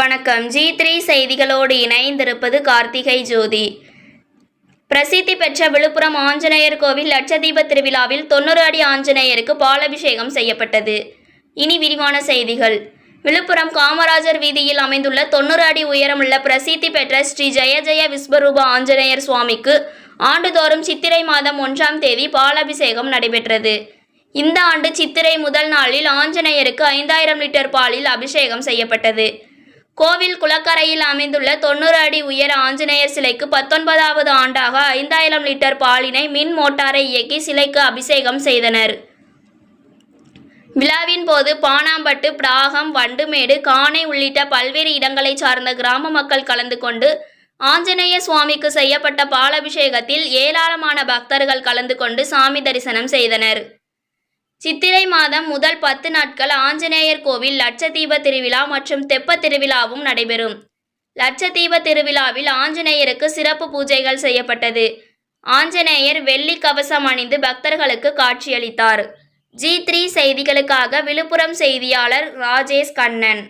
வணக்கம். G three செய்திகளோடு இணைந்திருப்பது கார்த்திகை ஜோதி. பிரசித்தி பெற்ற விழுப்புரம் ஆஞ்சநேயர் கோவில் லட்சதீப திருவிழாவில் தொண்ணூறு அடி ஆஞ்சநேயருக்கு பாலபிஷேகம் செய்யப்பட்டது. இனி விரிவான செய்திகள். விழுப்புரம் காமராஜர் வீதியில் அமைந்துள்ள தொண்ணூறு அடி உயரமுள்ள பிரசித்தி பெற்ற ஸ்ரீ ஜெய ஜெய விஸ்வரூப ஆஞ்சநேயர் சுவாமிக்கு ஆண்டுதோறும் சித்திரை மாதம் ஒன்றாம் தேதி பாலாபிஷேகம் நடைபெற்றது. இந்த ஆண்டு சித்திரை முதல் நாளில் ஆஞ்சநேயருக்கு ஐந்தாயிரம் லிட்டர் பாலில் அபிஷேகம் செய்யப்பட்டது. கோவில் குளக்கரையில் அமைந்துள்ள தொண்ணூறு அடி உயர ஆஞ்சநேயர் சிலைக்கு பத்தொன்பதாவது ஆண்டாக ஐந்தாயிரம் லிட்டர் பாலினை மின் மோட்டாரை இயக்கி சிலைக்கு அபிஷேகம் செய்தனர். விழாவின் போது பானாம்பட்டு பிராகம் வண்டுமேடு காணை உள்ளிட்ட பல்வேறு இடங்களைச் சார்ந்த கிராம மக்கள் கலந்து கொண்டு ஆஞ்சநேய சுவாமிக்கு செய்யப்பட்ட பாலபிஷேகத்தில் ஏராளமான பக்தர்கள் கலந்து கொண்டு சாமி தரிசனம் செய்தனர். சித்திரை மாதம் முதல் பத்து நாட்கள் ஆஞ்சநேயர் கோவில் லட்சதீப திருவிழா மற்றும் தெப்ப திருவிழாவும் நடைபெறும். லட்சதீப திருவிழாவில் ஆஞ்சநேயருக்கு சிறப்பு பூஜைகள் செய்யப்பட்டது. ஆஞ்சநேயர் வெள்ளி கவசம் அணிந்து பக்தர்களுக்கு காட்சியளித்தார். ஜி த்ரீ செய்திகளுக்காக விழுப்புரம் செய்தியாளர் ராஜேஷ் கண்ணன்.